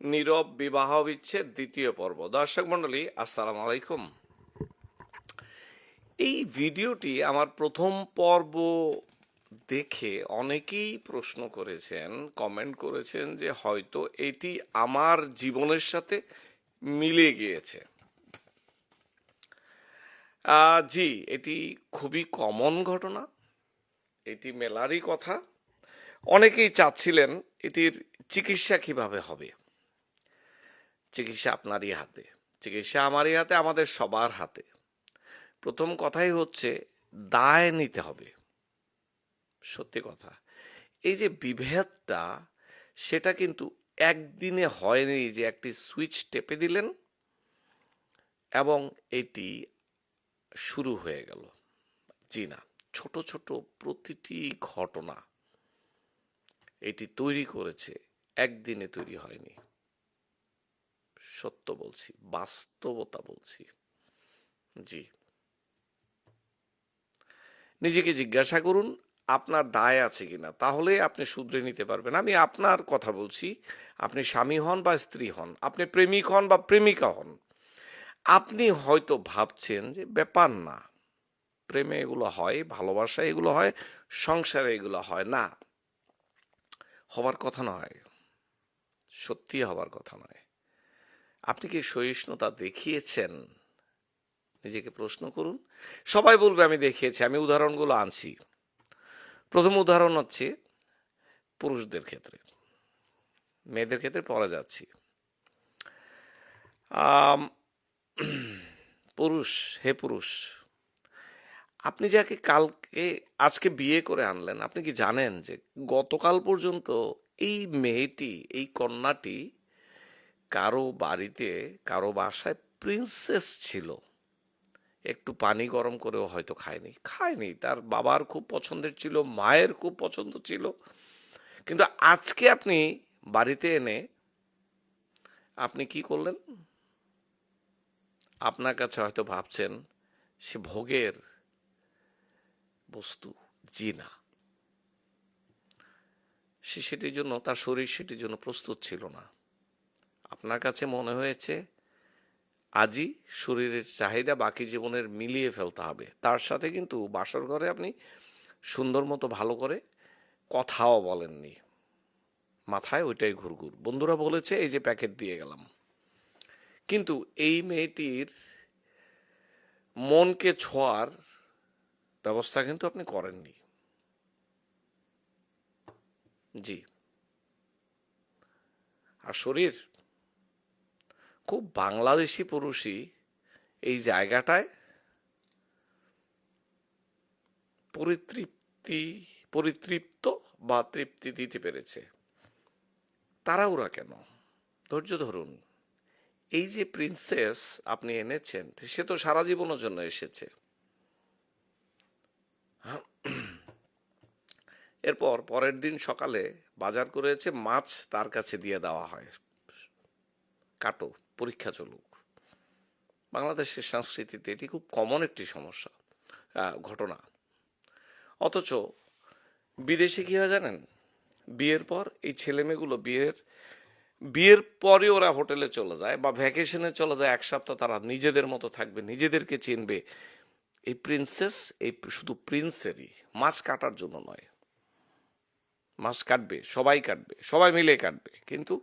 নীরব বিবাহ বিচ্ছেদ দ্বিতীয় পর্ব। দর্শক মণ্ডলী, আসসালামু আলাইকুম। এই ভিডিওটি আমার প্রথম পর্ব দেখে অনেকেই প্রশ্ন করেছেন, কমেন্ট করেছেন যে হয়তো এটি আমার জীবনের সাথে মিলে গিয়েছে। জি, এটি খুবই কমন ঘটনা, এটি মেলারই কথা। অনেকেই চাচ্ছিলেন এটির চিকিৎসা কীভাবে হবে। চিকিৎসা আপনারই হাতে। চিকিৎসা আমারই হাতে, আমাদের সবার হাতে। প্রথম কথাই হচ্ছে, দায় নিতে হবে। সত্যি কথা। এই যে বিভেদটা, সেটা কিন্তু একদিনে হয়নি যে একটি সুইচ টেপে দিলেন এবং এটি শুরু হয়ে গেল। জি না, ছোট ছোট প্রতিটি ঘটনা এটি তৈরি করেছে, একদিনে তৈরি হয়নি। সত্য বলছি, বাস্তবতা বলছি। জি। নিজেকে জিজ্ঞাসা করুন, আপনার দায় আছে কিনা, তাহলে আপনি শুধরে নিতে পারবেন। আমি আপনার কথা বলছি, আপনি স্বামী হন বা স্ত্রী হন, আপনি প্রেমিক হন বা প্রেমিকা হন, আপনি হয়তো ভাবছেন যে ব্যাপার না, প্রেমে এগুলো হয় ভালোবাসা এগুলো হয়, সংসারে এগুলো হয়, না। হবার কথা নয় সত্যি হবার কথা নয়। আপনি কি সহিষ্ণুতা দেখিয়েছেন? নিজেকে প্রশ্ন করুন। সবাই বলবে, আমি দেখিয়েছি, আমি উদাহরণগুলো আনছি। প্রথম উদাহরণ হচ্ছে পুরুষদের ক্ষেত্রে। মেয়েদের ক্ষেত্রে পড়া যাচ্ছি। পুরুষ, হে পুরুষ, আপনি যাকে কালকে, আজকে বিয়ে করে আনলেন, আপনি কি জানেন যে গতকাল পর্যন্ত এই মেয়েটি, এই কন্যাটি কারও বাড়িতে, কারও বাসায় প্রিন্সেস ছিল। একটু পানি গরম করেও হয়তো খায়নি। খায়নি, তার বাবার খুব পছন্দের ছিল, মায়ের খুব পছন্দ ছিল। কিন্তু আজকে আপনি বাড়িতে এনে আপনি কি করলেন? আপনার কাছে হয়তো ভাবছেন, সে ভোগের বস্তু জি না সে সেটির জন্য, তার শরীর সেটির জন্য প্রস্তুত ছিল না। আপনার কাছে মনে হয়েছে আজই শরীরের চাহিদা বাকি জীবনের মিলিয়ে ফেলতে হবে? তার সাথে কিন্তু বাসর ঘরে আপনি সুন্দর মতো ভালো করে কথাও বলেননি। মাথায় ওইটাই ঘুরঘুর। বন্ধুরা বলেছে, এই যে প্যাকেট দিয়ে গেলাম। কিন্তু এই মেয়েটির মনকে ছোঁয়ার ব্যবস্থা কিন্তু আপনি করেননি। জি। আর শরীর খুব বাংলাদেশি পুরুষই এই জায়গাটায় পরিতৃপ্তি, পরিতৃপ্ত বা তৃপ্তি দিতে পেরেছে। তারাওরা কেন? ধৈর্য ধরুন। এই যে প্রিন্সেস আপনি এনেছেন, সে তো সারা জীবনের জন্য এসেছে। এরপর পরের দিন সকালে বাজার করেছে, মাছ তার কাছে দিয়ে দেওয়া হয়। কাটো। পরীক্ষা চলুক বাংলাদেশের সংস্কৃতিতে এটি খুব কমন একটি সমস্যা ঘটনা। অথচ বিদেশে কী হয় জানেন? বিয়ের পর এই ছেলেমেয়েগুলো বিয়ের বিয়ের পরে ওরা হোটেলে চলে যায় বা ভ্যাকেশনে চলে যায় এক সপ্তাহ, তারা নিজেদের মতো থাকবে, নিজেদেরকে চিনবে। এই প্রিন্সেস এই শুধু প্রিন্সেরই মাছ কাটার জন্য নয়। মাছ কাটবে, সবাই কাটবে, সবাই মিলে কাটবে, কিন্তু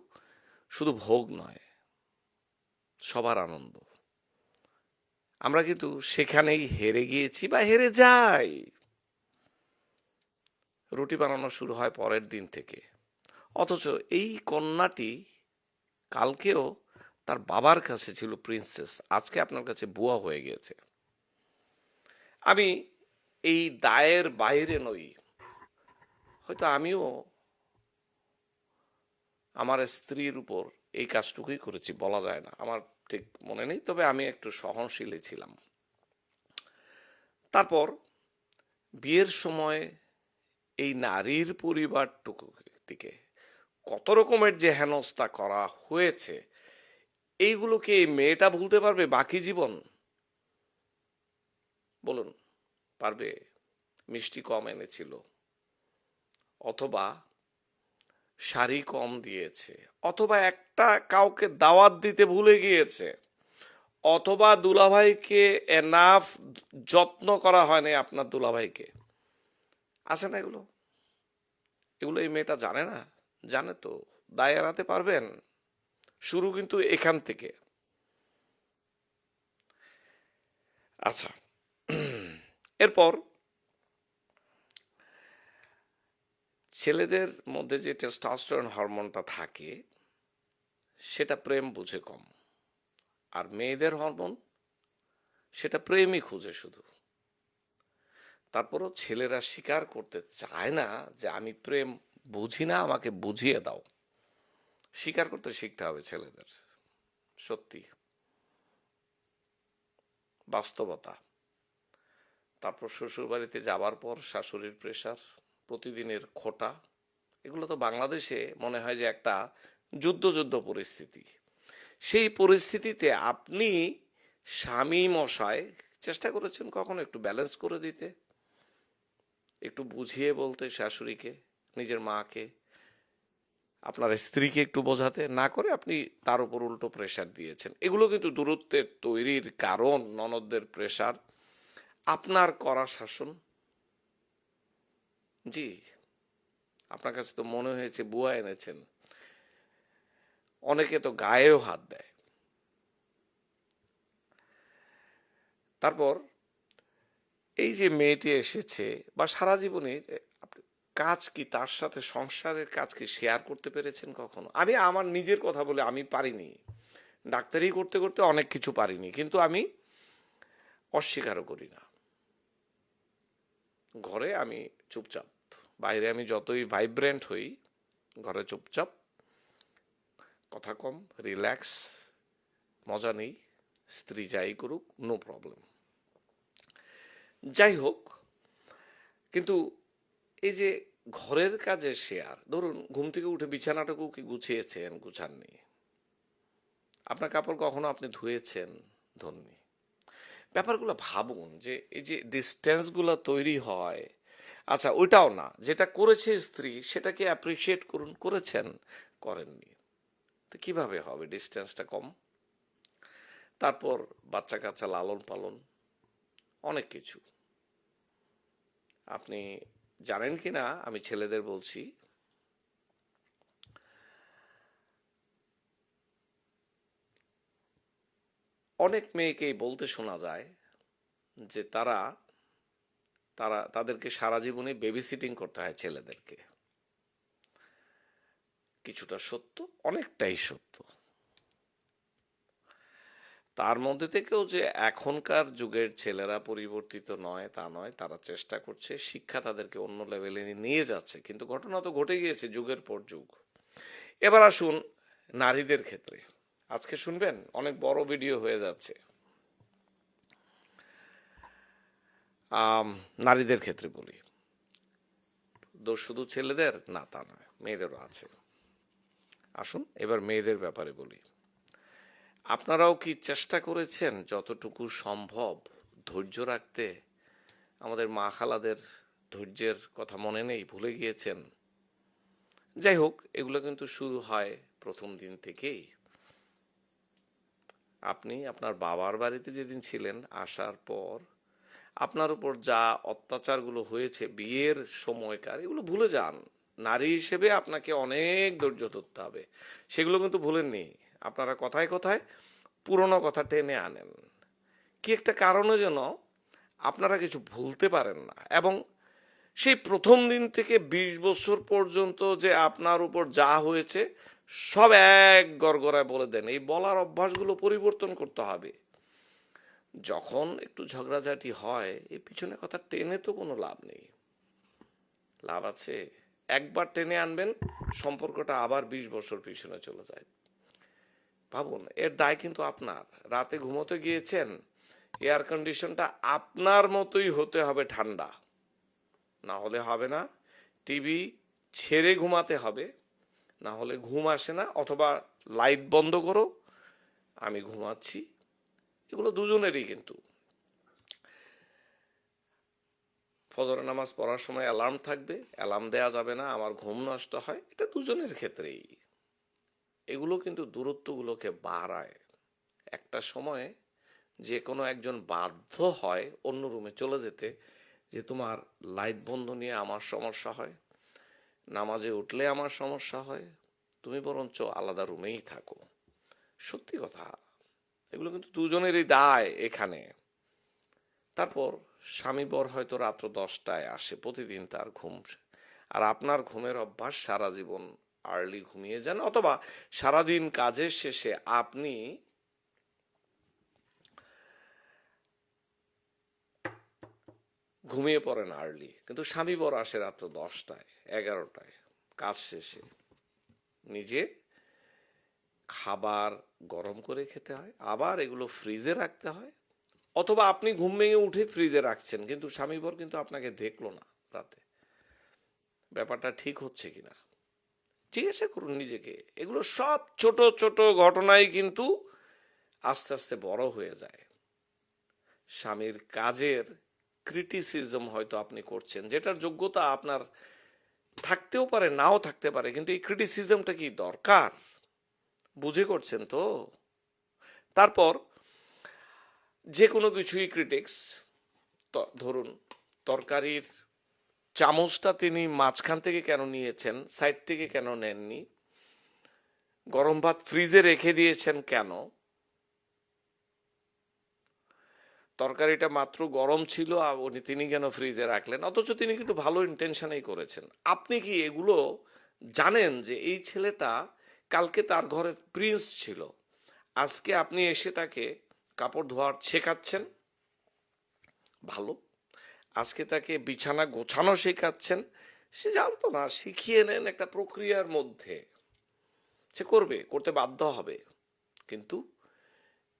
শুধু ভোগ নয়। সবার আনন্দ। আমরা কিন্তু সেখানেই হেরে গিয়েছি বা হেরে যাই। রুটি বানানো শুরু হয় পরের দিন থেকে। অথচ এই কন্যাটি কালকেও তার বাবার কাছে ছিল প্রিন্সেস। আজকে আপনার কাছে বুয়া হয়ে গিয়েছে। আমি এই দায়ের বাইরে নই। হয়তো আমিও আমার স্ত্রীর উপর এই কাজটুকুই করেছি, বলা যায় না। আমার ঠিক মনে নেই, তবে আমি একটু সহনশীলই ছিলাম। তারপর বিয়ের সময় এই নারীর পরিবারটুকু দিকে কত রকমের যে হেনস্থা করা হয়েছে এইগুলোকে এই মেয়েটা ভুলতে পারবে বাকি জীবন? বলুন, পারবে? মিষ্টি কম এনেছিল, অথবা শাড়ি কম দিয়েছে, অথবা একটা কাউকে দাওয়াত দিতে ভুলে গিয়েছে, অথবা দুলাভাইকে এনাফ যত্ন করা হয়নি আপনার দুলাভাইকে। আছে না এগুলো? এগুলো এই মেয়েটা জানে না? জানে তো, দায় এড়াতে পারবেন? শুরু কিন্তু এখান থেকে। আচ্ছা এরপর ছেলেদের মধ্যে যে টেস্টোস্টেরন হরমোনটা থাকে, সেটা প্রেম বুঝে কম। আর মেয়েদের হরমোন সেটা প্রেমই খুঁজে শুধু। তারপরও ছেলেরা স্বীকার করতে চায় না যে আমি প্রেম বুঝি না, আমাকে বুঝিয়ে দাও। স্বীকার করতে শিখতে হবে ছেলেদের। সত্যি। বাস্তবতা। তারপর শ্বশুর বাড়িতে যাবার পর শাশুড়ির প্রেশার প্রতিদিনের খোটা, এগুলো তো বাংলাদেশে মনে হয় যে একটা যুদ্ধ যুদ্ধ পরিস্থিতি। সেই পরিস্থিতিতে আপনি স্বামী মশায় চেষ্টা করেছেন কখনো একটু ব্যালেন্স করে দিতে? একটু বুঝিয়ে বলতে শাশুড়িকে, নিজের মাকে, আপনার স্ত্রীকে একটু বোঝাতে? না করে আপনি তার উপর উল্টো প্রেশার দিয়েছেন। এগুলো কিন্তু দূরত্বের তৈরির কারণ, ননদদের প্রেশার আপনার করা শাসন জি, আপনার কাছে তো মনে হয়েছে বুয়া এনেছেন। অনেকে তো গায়েও হাত দেয়। তারপর এই যে মেয়েটি এসেছে বা সারা জীবনে কাজ কি তার সাথে সংসারের কাজ কি শেয়ার করতে পেরেছেন কখনো? আমি আমার নিজের কথা বলে আমি পারিনি। ডাক্তারি করতে করতে অনেক কিছু পারিনি, কিন্তু আমি অস্বীকারও করি না। ঘরে আমি চুপচাপ। বাইরে আমি যতই ভাইব্রেন্ট হই, ঘরে চুপচাপ, কথা কম রিল্যাক্স মজা নেই, স্ত্রী যাই করুক নো প্রবলেম যাই হোক, কিন্তু এই যে ঘরের কাজে শেয়ার ধরুন ঘুম থেকে উঠে বিছানাটাকেও কি গুছিয়েছেন, গুছাননি? আপনার কাপড় কখনো আপনি ধুয়েছেন, ধননি? ব্যাপারগুলো ভাবুন যে এই যে ডিস্টেন্সগুলো তৈরি হয় আচ্ছা ওইটাও না। যেটা করেছে স্ত্রী, সেটাকে অ্যাপ্রিসিয়েট করুন, করেছেন, করেননি। তো কীভাবে হবে? ডিস্টেন্সটা কম। তারপর বাচ্চা কাচ্চা লালন পালন, অনেক কিছু। আপনি জানেন কি না আমি ছেলেদের বলছি। অনেক মেয়েকেই বলতে শোনা যায় যে তারা তারা, তাদেরকে সারা জীবনে বেবি সিটিং করতে হয় ছেলেদেরকে। কিছুটা সত্য, অনেকটাই সত্য। তার মধ্যে থেকেও যে এখনকার যুগের ছেলেরা পরিবর্তিত নয়, তা নয়, তারা চেষ্টা করছে, শিক্ষা তাদেরকে অন্য লেভেলে নিয়ে যাচ্ছে। কিন্তু ঘটনা তো ঘটে গিয়েছে যুগের পর যুগ। এবার আসুন নারীদের ক্ষেত্রে। আজকে শুনবেন, অনেক বড় ভিডিও হয়ে যাচ্ছে আম, নারীদের ক্ষেত্রে বলি। দোষ শুধু ছেলেদের? না, তা নয়, মেয়েদেরও আছে। আসুন, এবার মেয়েদের ব্যাপারে বলি। আপনারাও কি চেষ্টা করেছেন যতটুকু সম্ভব ধৈর্য রাখতে? আমাদের মা খালাদের ধৈর্যের কথা মনে নেই, ভুলে গিয়েছেন? যাই হোক, এগুলো কিন্তু শুরু হয় প্রথম দিন থেকেই। আপনি আপনার বাবার বাড়িতে যেদিন ছিলেন, আসার পর আপনার উপর যা অত্যাচারগুলো হয়েছে, বিয়ের সময়কার, এগুলো ভুলে যান। নারী হিসেবে আপনাকে অনেক ধৈর্য ধরতে হবে। সেগুলো কিন্তু ভুলেননি। আপনারা কথায় কথায় পুরনো কথা টেনে আনেন। কি একটা কারণে যেন আপনারা কিছু ভুলতে পারেন না এবং সেই প্রথম দিন থেকে বিশ বছর পর্যন্ত যে আপনার উপর যা হয়েছে, সব এক গড়গড়ায় বলে দেন। এই বলার অভ্যাসগুলো পরিবর্তন করতে হবে। যখন একটু ঝগড়াঝাটি হয় এই পিছনে কথা টেনে তো কোনো লাভ নেই। লাভ আছে, একবার টেনে আনবেন, সম্পর্কটা আবার বিশ বছর পিছনে চলে যায়। ভাবুন, এর দায় কিন্তু আপনার। রাতে ঘুমোতে গিয়েছেন, এয়ার কন্ডিশনটা আপনার মতোই হতে হবে ঠান্ডা। না হলে হবে না, টিভি ছেড়ে ঘুমাতে হবে। না হলে ঘুম আসে না, অথবা লাইট বন্ধ করো, আমি ঘুমাচ্ছি। এগুলো দুজনেরই কিন্তু। ফজর নামাজ পড়ার সময় অ্যালার্ম থাকবে অ্যালার্ম দেয়া যাবে না, আমার ঘুম নষ্ট হয়, এটা দুজনের ক্ষেত্রেই। এগুলো কিন্তু দূরত্বগুলোকে বাড়ায়। একটা সময়ে যে কোনো একজন বাধ্য হয় অন্য রুমে চলে যেতে, যে তোমার লাইট বন্ধ নিয়ে আমার সমস্যা হয়, নামাজে উঠলে আমার সমস্যা হয়, তুমি বরঞ্চ আলাদা রুমেই থাকো। সত্যি কথা। এগুলো কিন্তু দুজনেরই দায় এখানে। তারপর স্বামী বর হয়তো রাত্র দশটায় আসে, প্রতিদিন তার ঘুম আর আপনার ঘুমের অভ্যাস সারা জীবন আর্লি ঘুমিয়ে যান, অথবা সারাদিন কাজের শেষে আপনি ঘুমিয়ে পড়েন আর্লি। কিন্তু স্বামী বর আসে রাত্র দশটায়, এগারোটায়, কাজ শেষে। নিজে খাবার গরম করে খেতে হয়, আবার এগুলো ফ্রিজে রাখতে হয়, অথবা আপনি ঘুম ভেঙে উঠে ফ্রিজে রাখছেন, কিন্তু স্বামী বর কিন্তু আপনাকে দেখল না রাতে। ব্যাপারটা ঠিক হচ্ছে কিনা? জিজ্ঞাসা করুন নিজেকে। এগুলো সব ছোট ছোট ঘটনাই কিন্তু আস্তে আস্তে বড় হয়ে যায়। স্বামীর কাজের ক্রিটিসিজম হয়তো আপনি করছেন, যেটার যোগ্যতা আপনার থাকতেও পারে, নাও থাকতে পারে, কিন্তু এই ক্রিটিসিজমটা কি দরকার? বুঝে করছেন তো? তারপর যে কোনো কিছুই ক্রিটিক্স ধরুন, তরকারির চামচটা তিনি মাঝখান থেকে কেন নিয়েছেন সাইড থেকে কেন নেননি, গরম ভাত ফ্রিজে রেখে দিয়েছেন কেন? তরকারিটা মাত্র গরম ছিল উনি, তিনি কেন ফ্রিজে রাখলেন? অথচ তিনি কিন্তু ভালো ইন্টেনশনেই করেছেন। আপনি কি এগুলো জানেন যে এই ছেলেটা কালকে তার ঘরে প্রিন্স ছিল। আজকে আপনি এসে তাকে কাপড় ধোয়ার শেখাচ্ছেন। ভালো। আজকে তাকে বিছানা গোছানো শেখাচ্ছেন। সে জানতো না, শিখিয়ে নেন একটা প্রক্রিয়ার মধ্যে। সে করবে, করতে বাধ্য হবে। কিন্তু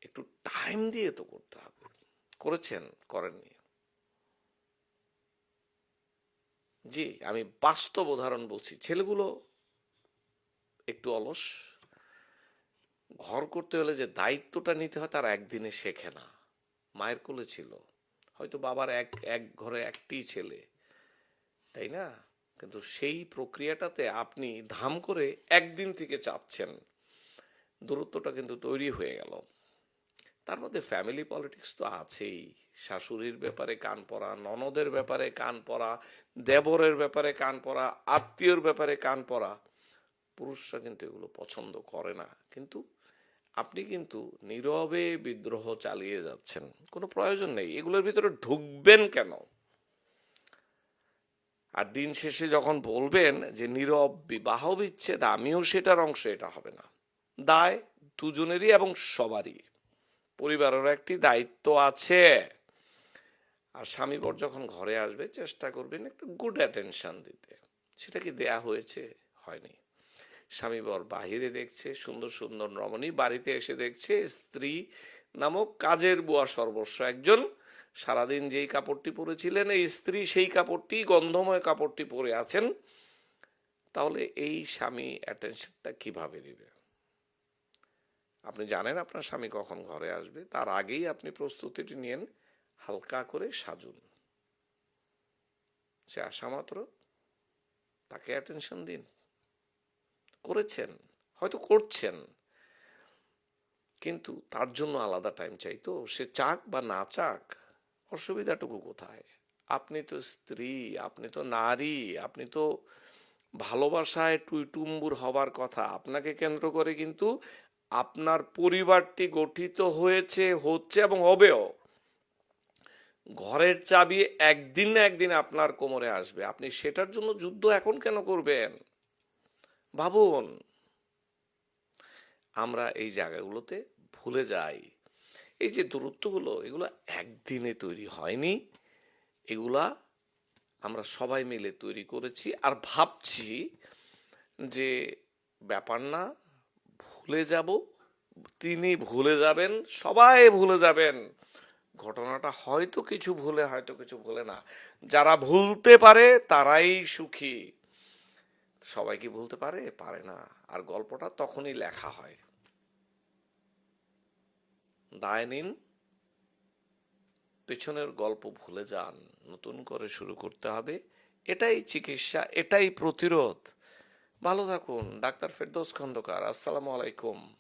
একটু টাইম দিয়ে তো করতে হবে। করেছেন, করেননি। জি, আমি বাস্তব উদাহরণ বলছি। ছেলেগুলো একটু অলস। ঘর করতে হলে যে দায়িত্বটা নিতে হয়, তারা একদিনে শেখে না। মায়ের কোলে ছিল। হয়তো বাবার এক এক ঘরে একটি ছেলে, তাই না? কিন্তু সেই প্রক্রিয়াটাতে আপনি ধাম করে একদিন থেকে চাচ্ছেন। দূরত্বটা কিন্তু তৈরি হয়ে গেল। তার মধ্যে ফ্যামিলি পলিটিক্স তো আছেই। শাশুড়ির ব্যাপারে কান পড়া ননদের ব্যাপারে কান পড়া দেবরের ব্যাপারে কান পড়া আত্মীয়র ব্যাপারে কান পড়া পুরুষরা কিন্তু এগুলো পছন্দ করে না। কিন্তু আপনি কিন্তু নীরবে বিদ্রোহ চালিয়ে যাচ্ছেন। কোনো প্রয়োজন নেই। এগুলোর ভিতরে ঢুকবেন কেন? আর দিন শেষে যখন বলবেন যে নীরব বিবাহ বিচ্ছেদ, আমিও সেটার অংশ, এটা হবে না। দায় দুজনেরই এবং সবারই। পরিবারের একটি দায়িত্ব আছে। আর স্বামী বর যখন ঘরে আসবে, চেষ্টা করবেন একটু গুড অ্যাটেনশন দিতে। সেটা কি দেয়া হয়েছে? হয়নি। স্বামী বর বাহিরে দেখছে, সুন্দর সুন্দর রমণী বাড়িতে এসে দেখছে, স্ত্রী নামক কাজের বুয়া সর্বস্ব। একজন সারাদিন যেই কাপড়টি পরেছিলেন, এই স্ত্রী সেই কাপড়টি, গন্ধময় কাপড়টি পরে আছেন। তাহলে এই স্বামী অ্যাটেনশনটা কীভাবে দিবে? আপনি জানেন আপনার স্বামী কখন ঘরে আসবে, তার আগেই আপনি প্রস্তুতিটি নিয়েন, হালকা করে সাজুন। সে আসা মাত্র তাকে অ্যাটেনশন দিন। করেছেন, হয়তো করছেন। কিন্তু তার জন্য আলাদা টাইম চাই। তো সে চাক বা না চাক, অসুবিধাটুকু কোথায়? আপনি তো স্ত্রী, আপনি তো নারী, আপনি তো ভালোবাসায় টুইটুম্বুর হবার কথা। আপনাকে কেন্দ্র করে কিন্তু আপনার পরিবারটি গঠিত হয়েছে, হচ্ছে এবং হবেও। ঘরের চাবি একদিন না একদিন আপনার কোমরে আসবে। আপনি সেটার জন্য যুদ্ধ এখন কেন করবেন? ভাবুন, আমরা এই জায়গাগুলোতে ভুলে যাই। এই যে দূরত্বগুলো, এগুলো একদিনে তৈরি হয়নি। এগুলা আমরা সবাই মিলে তৈরি করেছি আর ভাবছি যে ব্যাপার না, ভুলে যাব, তিনি ভুলে যাবেন, সবাই ভুলে যাবেন। ঘটনাটা হয়তো কিছু ভুলে, হয়তো কিছু ভুলে না। যারা ভুলতে পারে তারাই সুখী। সবাই কি ভুলতে পারে? পারে না। আর গল্পটা তখনই লেখা হয়। দায় নিন পেছনের গল্প ভুলে যান। নতুন করে শুরু করতে হবে। এটাই চিকিৎসা, এটাই প্রতিরোধ। ভালো থাকুন। ডাক্তার ফেরদৌস খন্দকার, আসসালামু আলাইকুম।